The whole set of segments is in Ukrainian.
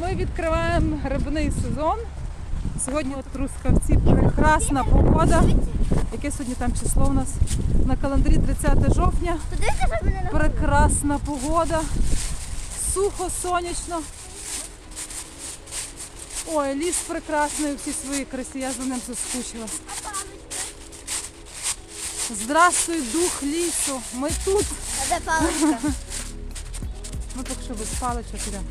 Ми відкриваємо грибний сезон. Сьогодні от Трускавці прекрасна погода. Яке сьогодні там число у нас? На календарі 30 жовтня. Прекрасна погода. Сухо, сонячно. Ой, ліс прекрасний у всій своїй красі. Я за ним заскучилась. Здравствуй, дух лісу. Ми тут. А де паличка? Ми поки що без паличок ідемо.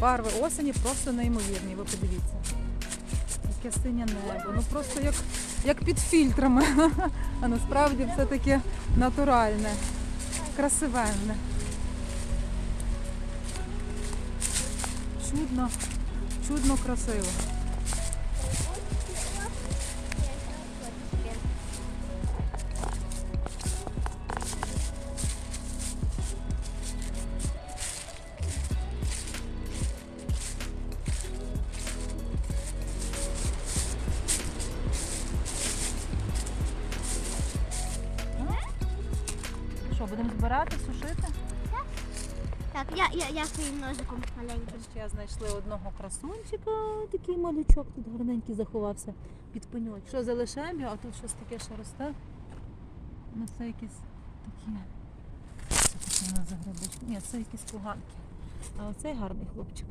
Барви осені просто неймовірні, ви подивіться. Яке синє небо. Ну просто як, як під фільтрами. А насправді все таке натуральне, красивенне. Чудно, чудно красиво. Будемо збирати, сушити? Так, я, я, я своїм ножиком маленьким. Ще знайшли одного красунчика, такий малючок тут гарненький заховався під пеньок. Що залишаємо а тут щось таке ще росте. Ну це якісь такі. Це такі у нас за грибочки. Ні, це якісь поганки. А оцей гарний хлопчик.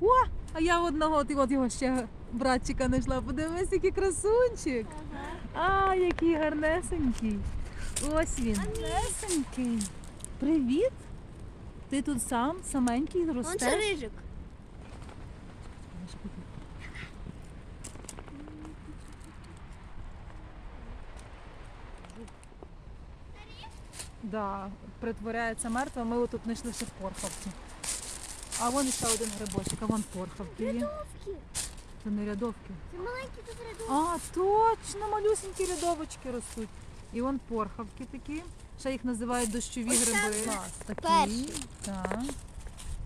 О! А я одного, от, от його ще братчика знайшла. Подивись, який красунчик. А, який гарнесенький. Ось він. Гарнесенький. Привіт. Ти тут сам, саменький, Вон ростеш? це рижик. Да, притворяється мертва, ми отут знайшли ще порхавки. А вон ще один грибочок, а вон порхавки є. Рядовки. Це не рядовки. Це маленькі тут рядовки. А, точно, малюсенькі рядовочки ростуть. І вон порхавки такі. Ще їх називають дощові Ось там гриби. Клас, такі. Так.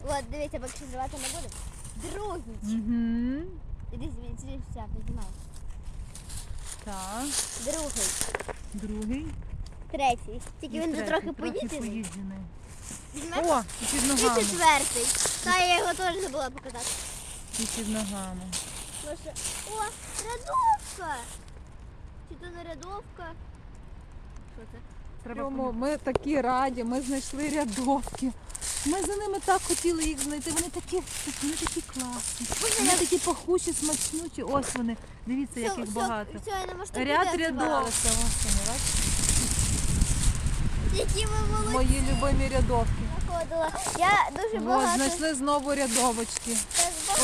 От, дивіться, бо якщо зривати не буде. Другий. Угу. Іди звідси, все, піднімай. Так. Другий. Другий. Третій. Тільки І він вже третій, трохи поїдений. поїджений. О, і під І ногами. четвертий. Та я його теж забула показати. І під ногами. О, рядовка! Чи то не рядовка? Що це? Прямо ми такі раді, ми знайшли рядовки. Ми за ними так хотіли їх знайти. Вони такі, вони такі класні. Вони такі пахучі, смачнючі. Ось вони. Дивіться, як їх багато. Все, я не можу так Ряд показати. рядовок. Ось вони, бачите? Які ми молодці Мої любимі рядовки. знаходила. Я дуже Ось багато. знайшли знову рядовочки.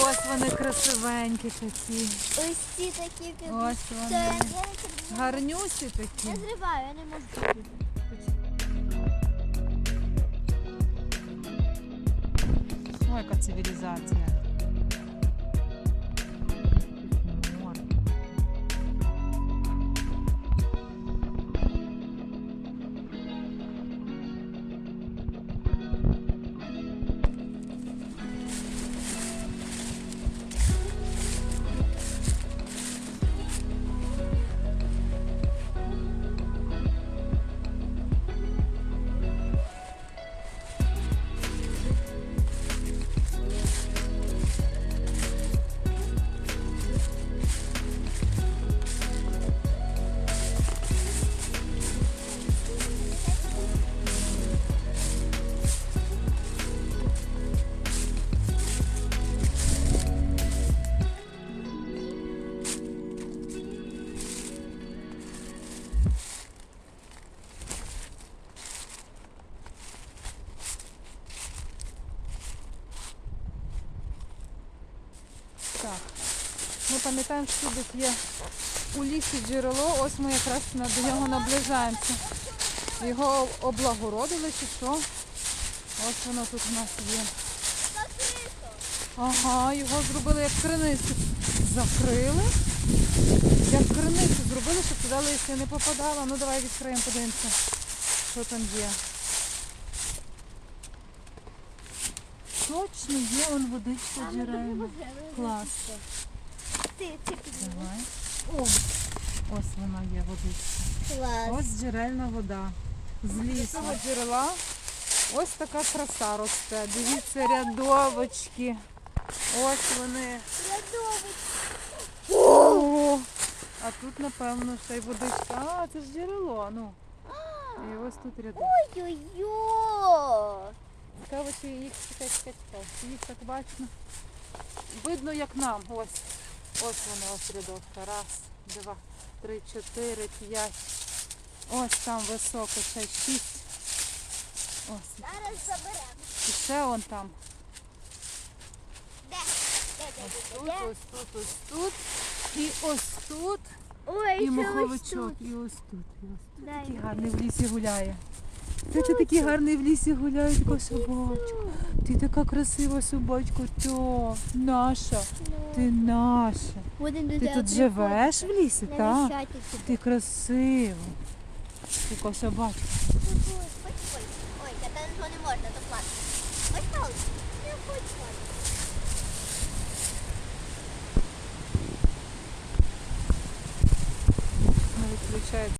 Ось вони красивенькі такі. Ось ці такі. Ось вони. я, я, не- Гарнюсі я зриваю, я не можу. Ой, яка цивілізація. Так. Ми пам'ятаємо, що тут є у лісі джерело, ось ми якраз до нього наближаємося. Його облагородили чи що? Ось воно тут у нас є. Ага, його зробили як криницю. закрили. Як криницю зробили, щоб туди листя не попадало. Ну давай відкриємо, подивимося, що там є. Точно є вон водичка джерельна. Клас. Ти, ти підніми. Давай. О, ось вона є водичка. Клас. Ось джерельна вода. З лісного джерела ось така краса росте. Дивіться, рядовочки. Ось вони. О! А тут, напевно, ще й водичка. А, це ж джерело. Ну. І ось тут рядок. Ой-ой-ой. Цікаво, чи їх чекай, чекай, чекай. Їх так бачно. Видно, як нам. Ось. Ось вони, острядовка. Раз, два, три, чотири, п'ять. Ось там високо, ще шість. Ось. Зараз заберемо. І ще вон там. Де? Де, де, Ось тут, де? ось тут, ось тут. І ось тут. Ой, І це ось моховичок. тут. І ось тут. І ось тут. Дай. Такий гарний в лісі гуляє. Ти, ти такий гарний в лісі гуляє, така собачка. Ти така красива собачка, то наша. Ти наша. Ти тут живеш в лісі, так? Ти красива. Така собачка. Ой, та що не можна, то платно. Ось так. Не хочу. Не відключається.